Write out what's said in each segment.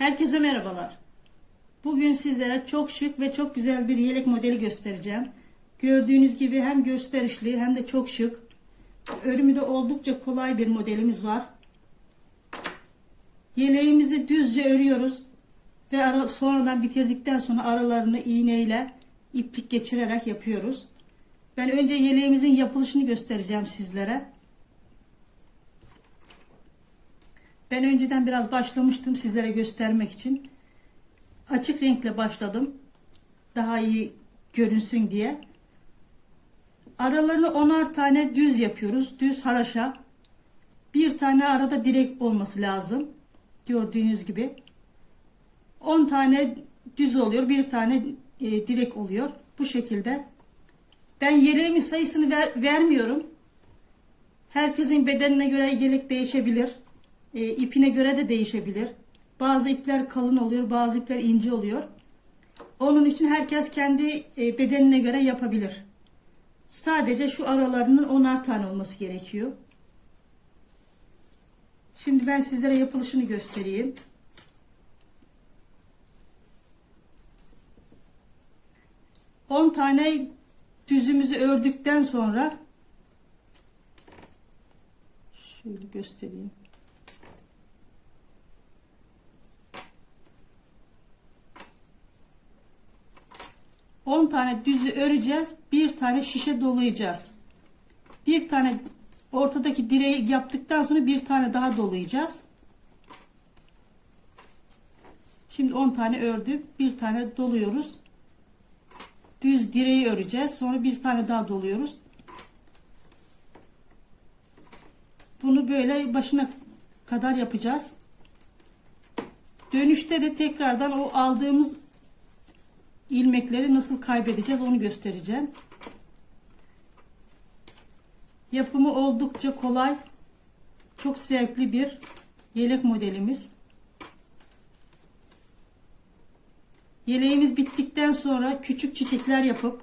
Herkese merhabalar. Bugün sizlere çok şık ve çok güzel bir yelek modeli göstereceğim. Gördüğünüz gibi hem gösterişli hem de çok şık. Örümü de oldukça kolay bir modelimiz var. Yeleğimizi düzce örüyoruz ve ara, sonradan bitirdikten sonra aralarını iğneyle iplik geçirerek yapıyoruz. Ben önce yeleğimizin yapılışını göstereceğim sizlere. Ben önceden biraz başlamıştım sizlere göstermek için. Açık renkle başladım. Daha iyi görünsün diye. Aralarını onar tane düz yapıyoruz. Düz haraşa. Bir tane arada direk olması lazım. Gördüğünüz gibi. 10 tane düz oluyor. Bir tane e, direk oluyor. Bu şekilde. Ben yeleğimin sayısını ver, vermiyorum. Herkesin bedenine göre yelek değişebilir. E, ipine göre de değişebilir. Bazı ipler kalın oluyor, bazı ipler ince oluyor. Onun için herkes kendi e, bedenine göre yapabilir. Sadece şu aralarının onar tane olması gerekiyor. Şimdi ben sizlere yapılışını göstereyim. On tane düzümüzü ördükten sonra şöyle göstereyim. 10 tane düzü öreceğiz. Bir tane şişe dolayacağız. Bir tane ortadaki direği yaptıktan sonra bir tane daha dolayacağız. Şimdi 10 tane ördüm. Bir tane doluyoruz. Düz direği öreceğiz. Sonra bir tane daha doluyoruz. Bunu böyle başına kadar yapacağız. Dönüşte de tekrardan o aldığımız ilmekleri nasıl kaybedeceğiz onu göstereceğim. Yapımı oldukça kolay. Çok zevkli bir yelek modelimiz. Yeleğimiz bittikten sonra küçük çiçekler yapıp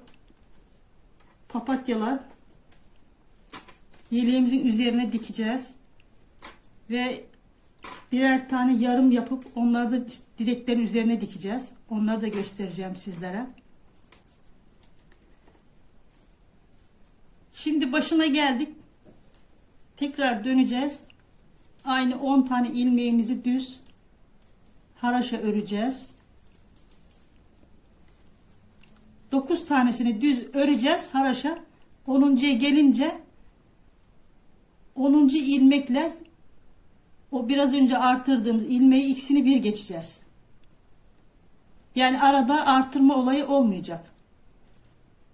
papatyalar yeleğimizin üzerine dikeceğiz. Ve birer tane yarım yapıp onları da direklerin üzerine dikeceğiz. Onları da göstereceğim sizlere. Şimdi başına geldik. Tekrar döneceğiz. Aynı 10 tane ilmeğimizi düz haraşa öreceğiz. 9 tanesini düz öreceğiz haraşa. 10.ya gelince 10. ilmekle o biraz önce artırdığımız ilmeği ikisini bir geçeceğiz. Yani arada artırma olayı olmayacak.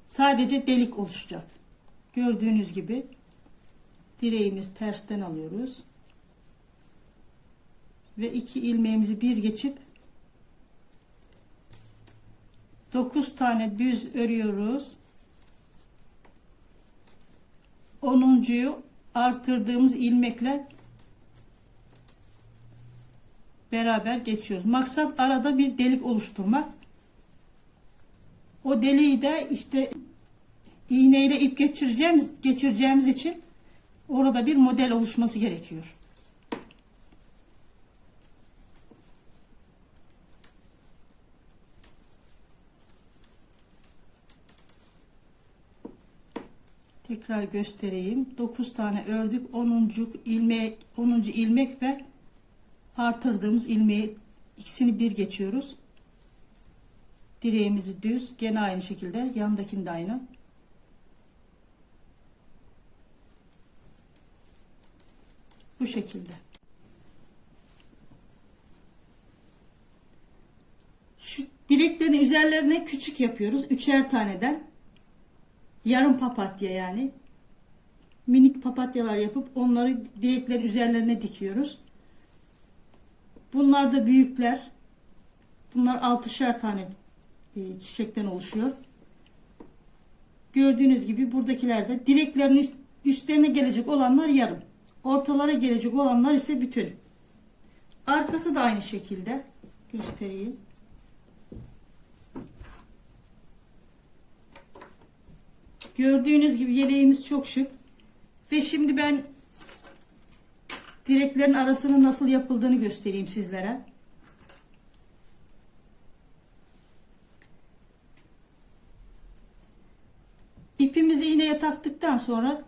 Sadece delik oluşacak. Gördüğünüz gibi direğimiz tersten alıyoruz. Ve iki ilmeğimizi bir geçip 9 tane düz örüyoruz. 10.yu artırdığımız ilmekle beraber geçiyoruz. Maksat arada bir delik oluşturmak. O deliği de işte iğneyle ip geçireceğimiz geçireceğimiz için orada bir model oluşması gerekiyor. Tekrar göstereyim. 9 tane ördük. 10. ilmek 10. ilmek ve artırdığımız ilmeği ikisini bir geçiyoruz. Direğimizi düz gene aynı şekilde yandakini de aynı. Bu şekilde. Şu direklerin üzerlerine küçük yapıyoruz. Üçer taneden. Yarım papatya yani. Minik papatyalar yapıp onları direklerin üzerlerine dikiyoruz. Bunlar da büyükler. Bunlar altışar tane e, çiçekten oluşuyor. Gördüğünüz gibi buradakiler de direklerin üstlerine gelecek olanlar yarım. Ortalara gelecek olanlar ise bütün. Arkası da aynı şekilde. Göstereyim. Gördüğünüz gibi yeleğimiz çok şık. Ve şimdi ben direklerin arasının nasıl yapıldığını göstereyim sizlere. İpimizi iğneye taktıktan sonra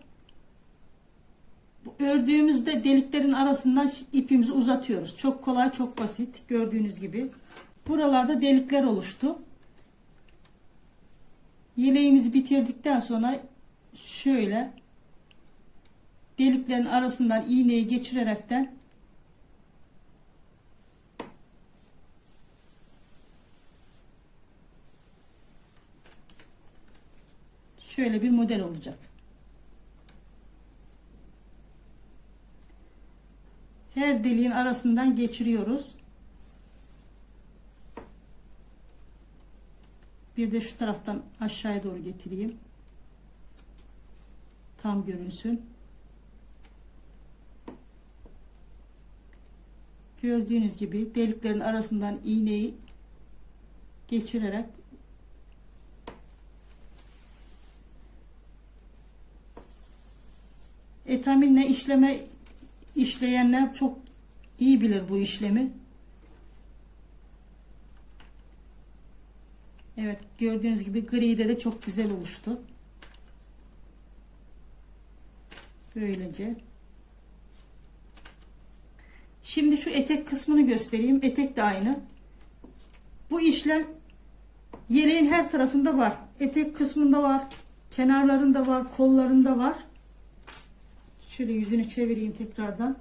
ördüğümüzde deliklerin arasından ipimizi uzatıyoruz. Çok kolay, çok basit. Gördüğünüz gibi. Buralarda delikler oluştu. Yeleğimizi bitirdikten sonra şöyle deliklerin arasından iğneyi geçirerekten şöyle bir model olacak. Her deliğin arasından geçiriyoruz. Bir de şu taraftan aşağıya doğru getireyim. Tam görünsün. Gördüğünüz gibi deliklerin arasından iğneyi geçirerek etaminle işleme işleyenler çok iyi bilir bu işlemi. Evet gördüğünüz gibi gride de çok güzel oluştu. Böylece. Şimdi şu etek kısmını göstereyim. Etek de aynı. Bu işlem yeleğin her tarafında var. Etek kısmında var. Kenarlarında var. Kollarında var. Şöyle yüzünü çevireyim tekrardan.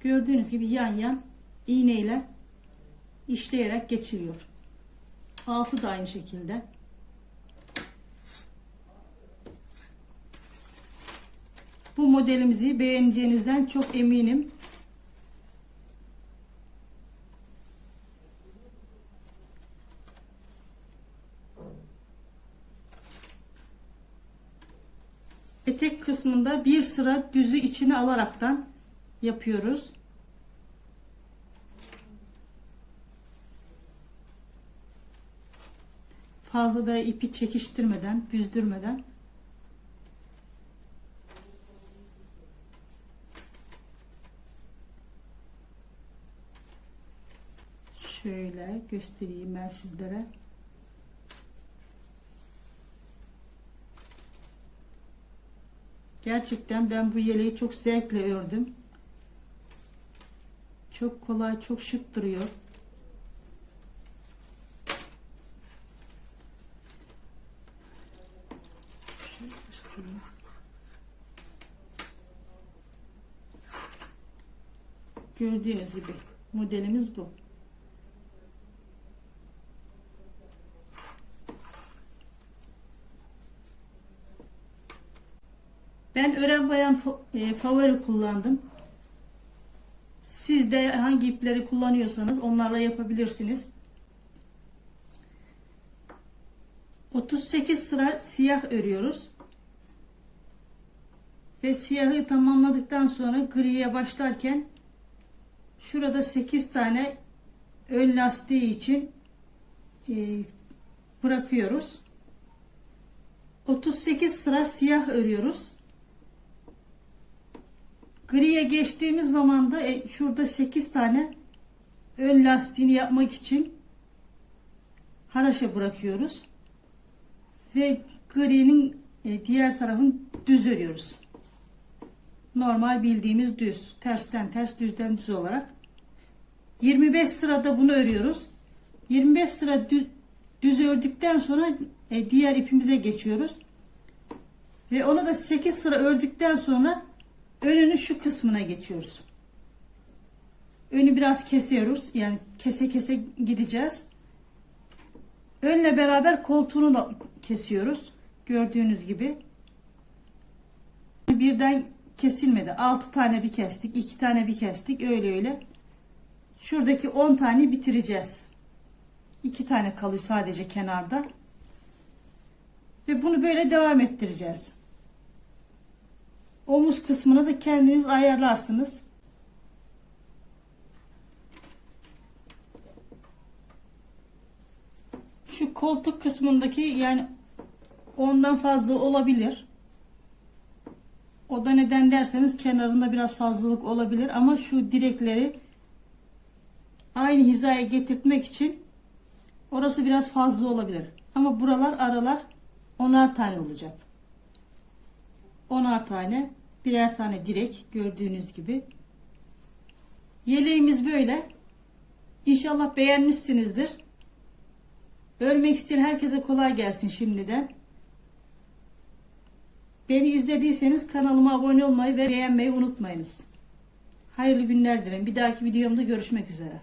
Gördüğünüz gibi yan yan iğneyle işleyerek geçiriyor. Altı da aynı şekilde. Bu modelimizi beğeneceğinizden çok eminim. Etek kısmında bir sıra düzü içine alaraktan yapıyoruz. Fazla da ipi çekiştirmeden, büzdürmeden şöyle göstereyim ben sizlere. Gerçekten ben bu yeleği çok zevkle ördüm. Çok kolay, çok şık duruyor. Gördüğünüz gibi modelimiz bu. Ben ören bayan e, favori kullandım. Siz de hangi ipleri kullanıyorsanız onlarla yapabilirsiniz. 38 sıra siyah örüyoruz. Ve siyahı tamamladıktan sonra griye başlarken şurada 8 tane ön lastiği için e, bırakıyoruz. 38 sıra siyah örüyoruz. Griye geçtiğimiz zaman da e, şurada 8 tane ön lastiğini yapmak için haraşa bırakıyoruz. Ve gri'nin e, diğer tarafını düz örüyoruz. Normal bildiğimiz düz. Tersten ters düzden düz olarak. 25 sırada bunu örüyoruz. 25 sıra düz, düz ördükten sonra e, diğer ipimize geçiyoruz. Ve onu da 8 sıra ördükten sonra önünü şu kısmına geçiyoruz. Önü biraz kesiyoruz. Yani kese kese gideceğiz. Önle beraber koltuğunu da kesiyoruz. Gördüğünüz gibi. Birden kesilmedi. 6 tane bir kestik. 2 tane bir kestik. Öyle öyle. Şuradaki 10 tane bitireceğiz. 2 tane kalıyor sadece kenarda. Ve bunu böyle devam ettireceğiz. Omuz kısmını da kendiniz ayarlarsınız. Şu koltuk kısmındaki yani ondan fazla olabilir. O da neden derseniz kenarında biraz fazlalık olabilir ama şu direkleri aynı hizaya getirtmek için Orası biraz fazla olabilir. Ama buralar aralar onar tane olacak. Onar tane, birer tane direk gördüğünüz gibi. Yeleğimiz böyle. İnşallah beğenmişsinizdir. Örmek isteyen herkese kolay gelsin şimdiden. Beni izlediyseniz kanalıma abone olmayı ve beğenmeyi unutmayınız. Hayırlı günler dilerim. Bir dahaki videomda görüşmek üzere.